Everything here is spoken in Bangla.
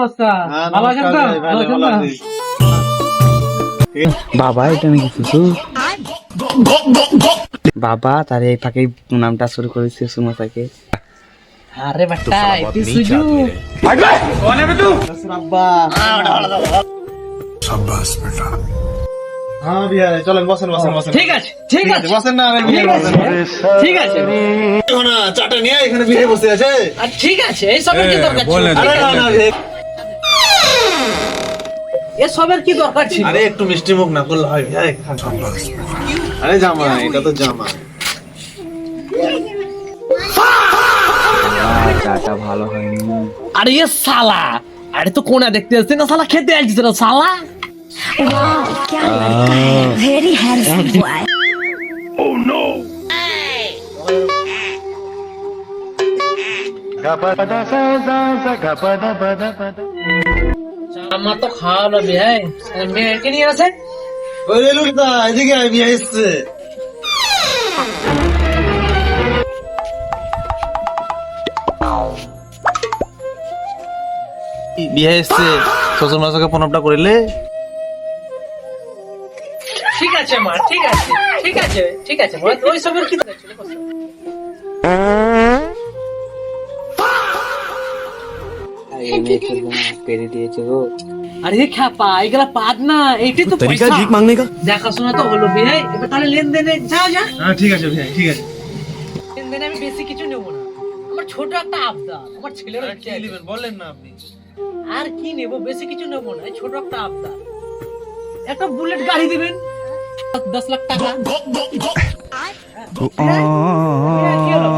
নমস্কার হ্যাঁ, ভালো আছেন তো? ভালো আছেন তো? বাবা এটা নাকি কিছু বাবা তার এই ফাঁকে নামটা শুরু করেছে সুমতাকে আরে বাট্টা এটি সুজু। হ্যাঁ বিহারে চলেন বসেন বসেন বসেন। ঠিক আছে ঠিক আছে বসেন না আরে ঠিক আছে বসেন। ঠিক আছে। না চাটা নিয়ে এখানে বিয়ে বসে আছে। ঠিক আছে এই সবের কি দরকার ছিল? আরে না না বিয়ে- এ সবের কি দরকার ছিল আরে একটু মিষ্টি মুখ না করলে হয় বিহারে আরে জামা এটা তো জামা চাটা ভালো হয়নি আরে এ সালা আরে তো কোনা দেখতে আসছে না সালা খেতে আসছিস না সালা वाह क्या लड़का है वेरी हैंडसम बॉय আমার তো খাওয়া লাগবে হ্যাঁ মেয়েকে নিয়ে আসে? ওই রে লুকটা এদিকে আয় বিয়ে এসছে বিয়ে এসছে শ্বশুর প্রণবটা করিলে? ঠিক আছে মা ঠিক আছে ঠিক আছে ঠিক আছে ওই সবের কি পেরে দিয়েছে গো। আরে খ্যাপা এগুলা পাদ না এইটাই তো পয়সা। মাংনে কা দেখাশোনা তো হলো বিয়ে এবার তাহলে লেনদেনে যা যা। হ্যাঁ ঠিক আছে ভাই ঠিক আছে। লেনদেনে আমি বেশি কিছু নেব না। আমার ছোট একটা আবদার আমার ছেলের কি নেবেন বললেন না আপনি। আর কি নেব বেশি কিছু নেব না এই ছোট একটা আবদার। একটা বুলেট গাড়ি দিবেন দশ লাখ টাকা। হ্যাঁ, কি হলো?